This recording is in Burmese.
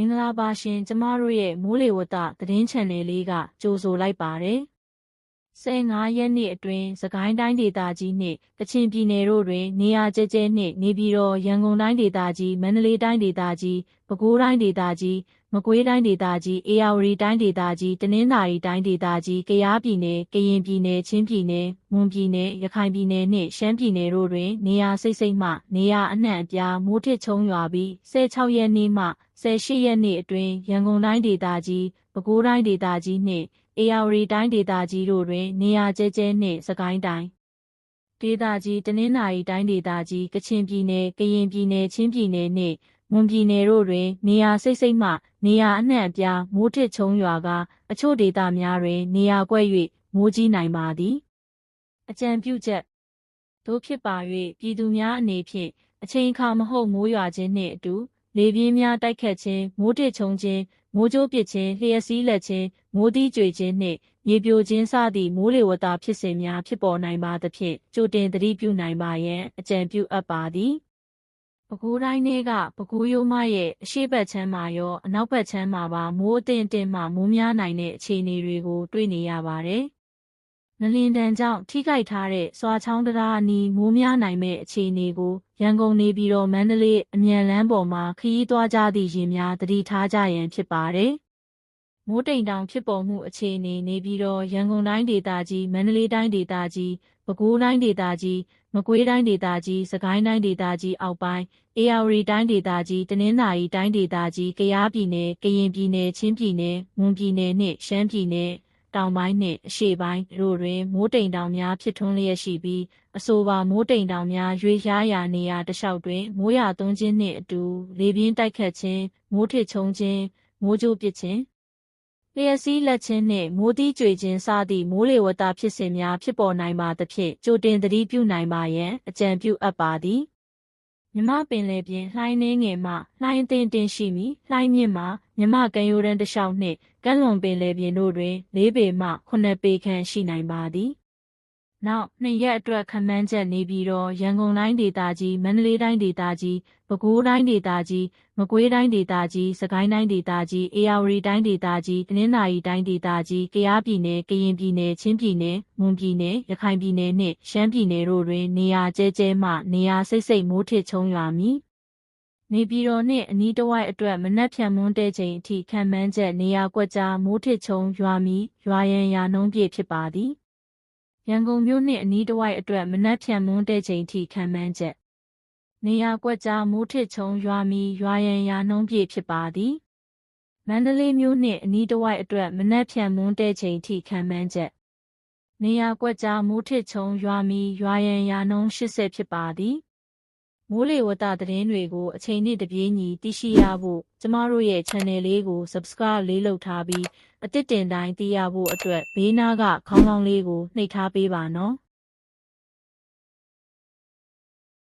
င်္ဂလာပါရှင်ကျမတို့ရဲ့မိုးလေဝသသတင်းချန်နယ်လေးကကြိုဆိုလိုက်ပါတယ်15ရက်နေ့အတွင်းစကိုင်းတိုင်းဒေသကြီးနှင့်ကချင်ပြည်နယ်တို့တွင် နေရာကျကျနှင့်နေပြည်တော်ရန်ကုန်တိုင်းဒေသကြီးမန္တလေးတိုင်းဒေသကြီးပဲခူးတိုင်းဒေသကြီး မကွေးတိုင်းဒေသကြီးအေရဝတီတိုင်းဒေသကြီးတနင်္သာရီတိုင်းဒေသကြီးကယားပြည်နယ်ကရင်ပြည်နယ်ချင်းပြည်နယ်မွန်ပြည်နယ်ရခိုင်ပြည်နယ်နှင့်ရှမ်းပြည်နယ်တို့တွင် နေရာစိတ်စိတ်မှနေရာအနှံ့အပြားမိုးထစ်ချုံရွာပြီး16ရက်နေ့မှ18ရက်နေ့အတွင်းရန်ကုန်တိုင်းဒေသကြီးပဲခူးတိုင်းဒေသကြီးနှင့်အေရဝတီတိုင်းဒေသကြီးတို့တွင် နေရာကျဲကျဲနှင့်စကိုင်းတိုင်းဒေသကြီးတနင်္သာရီတိုင်းဒေသကြီးကချင်ပြည်နယ်ကရင်ပြည်နယ်ချင်းပြည်နယ်နှင့် မွန်ပြည်နယ်တို့တွင် နေရာစိတ်စိတ်မှ နေရာအနှံ့အပြား မိုးထစ်ချုံရွာကအချို့ဒေသများတွင် နေရာကွက်၍မိုးကြီးနိုင်ပါသည် အကြံပြုချက်တို့ဖြစ်ပါ၍ပြည်သူများအနေဖြင့် အချိန်အခါမဟုတ် မိုးရွာခြင်းနှင့်အတူ လေပြင်းများတိုက်ခတ်ခြင်း မိုးထစ်ချုံခြင်း မိုးကြိုးပစ်ခြင်း လျှက်စီးလက်ခြင်း မိုးသီးကြွေခြင်းနှင့် မြေပြိုခြင်း စသည့် မိုးလေဝသဖြစ်စဉ်များ ဖြစ်ပေါ်နိုင်ပါသဖြင့် ကြိုတင်သတိပြုနိုင်ပါရန် အကြံပြုအပ်ပါသည် ပဲခူးတိုင်းထဲကပဲခူးရိုးမရဲ့အရှိတ်ဘက်ချမ်းမှာရောအနောက်ဘက်ချမ်းမှာပါမိုးအထင်အတင်မှမိုးများနိုင်တဲ့အခြေအနေတွေကိုတွေ့နေရပါတယ်။နလင်တန်ကြောင့်ထိခိုက်ထားတဲ့စွာချောင်းတရားအနီးမိုးများနိုင်မဲ့အခြေအနေကိုရန်ကုန်နေပြည်တော်မန္တလေးအမြန်လမ်းပေါ်မှာခရီးသွားကြသည့်ယာဉ်များသတိထားကြရန်ဖြစ်ပါတယ်။ မိုးတိမ်တောင်ဖြစ်ပေါ်မှုအခြေအနေနေပြည်တော်ရန်ကုန်တိုင်းဒေသကြီးမန္တလေးတိုင်းဒေသကြီးပဲခူးတိုင်းဒေသကြီးမကွေးတိုင်းဒေသကြီးစကိုင်းတိုင်းဒေသကြီးအောက်ပိုင်းအေရဝတီတိုင်းဒေသကြီးတနင်္သာရီတိုင်းဒေသကြီးကယားပြည်နယ်ကရင်ပြည်နယ်ချင်းပြည်နယ်မွန်ပြည်နယ်နှင့်ရှမ်းပြည်နယ်တောင်ပိုင်းနှင့်အရှေ့ပိုင်းတို့တွင်မိုးတိမ်တောင်များဖြစ်ထွန်းလျက်ရှိပြီးအဆိုပါမိုးတိမ်တောင်များရွေးရှားရာနေရာတစ်လျှောက်တွင်မိုးရွာသွန်းခြင်းနှင့်အတူလေပြင်းတိုက်ခတ်ခြင်းမိုးထစ်ချုံခြင်းမိုးကြိုးပစ်ခြင်း လျှက်စီးလက်ခြင်းနှင့်မိုးတီးကြွေခြင်းစသည့်မိုးလေဝသဖြစ်စဉ်များဖြစ်ပေါ်နိုင်ပါသဖြင့်ကြိုတင်သတိပြုနိုင်ပါရန်အကြံပြုအပ်ပါသည်မြမပင်လေပြင်လှိုင်းနှင်းငယ်မှလှိုင်းတင်တင်ရှိမီလှိုင်းမြင့်မှမြမကံရိုးတန်းတစ်လျှောက်နှင့်ကမ်းလွန်ပင်လေပြင်တို့တွင်၄ပေမှ9ပေခန့်ရှိနိုင်ပါသည် နောက်နှစ်ရက်အတွက်ခန့်မှန်းချက်နေပြီးတော့ရန်ကုန်တိုင်းဒေသကြီးမန္တလေးတိုင်းဒေသကြီးပဲခူးတိုင်းဒေသကြီးမကွေးတိုင်းဒေသကြီးစကိုင်းတိုင်းဒေသကြီးအေရဝတီတိုင်းဒေသကြီးတနင်္သာရီတိုင်းဒေသကြီးကယားပြည်နယ်ကရင်ပြည်နယ်ချင်းပြည်နယ်မွန်ပြည်နယ်ရခိုင်ပြည်နယ်နှင့်ရှမ်းပြည်နယ်တို့တွင်နေရာကျဲကျဲမှနေရာစိတ်စိတ်မိုးထစ်ချုံရွာမည်နေပြည်တော်နှင့်အနီးတစ်ဝိုက်အတွက်မနက်ဖြန်မွန်းတဲ့ချိန်အထိခံမှန်းချက်နေရာကွက်ကြားမိုးထစ်ချုံရွာမီရွာရန်ရာနှုံးပြည့်ဖြစ်ပါသည် ရန်ကုန်မြို့နှင့်အနီးတစ်ဝိုက်အတွက်မနက်ဖြန်မွန်းတဲ့ချိန်ထိခံမှန်းချက်နေရာကွက်ကြားမိုးထစ်ချုံရွာမီရွာရန်ရာနှုံးပြည့်ဖြစ်ပါသည်မန္တလေးမြို့နှင့်အနီးတစ်ဝိုက်အတွက်မနက်ဖြန်မွန်းတဲ့ချိန်ထိခံမှန်းချက်နေရာကွက်ကြားမိုးထစ်ချုံရွာမီရွာရန်ရာနှုံး80ဖြစ်ပါသည် မိုးလေဝသသတင်းတွေကိုအချိန်နဲ့တပြေးညီသိရှိရဖို့ကျမတို့ရဲ့ channel လေးကို subscribe လေးလုပ်ထားပြီးအသစ်တင်တိုင်းသိရဖို့အတွက်ဘေးနားကခေါင်းလောင်းလေးကိုနှိပ်ထားပေးပါနော်။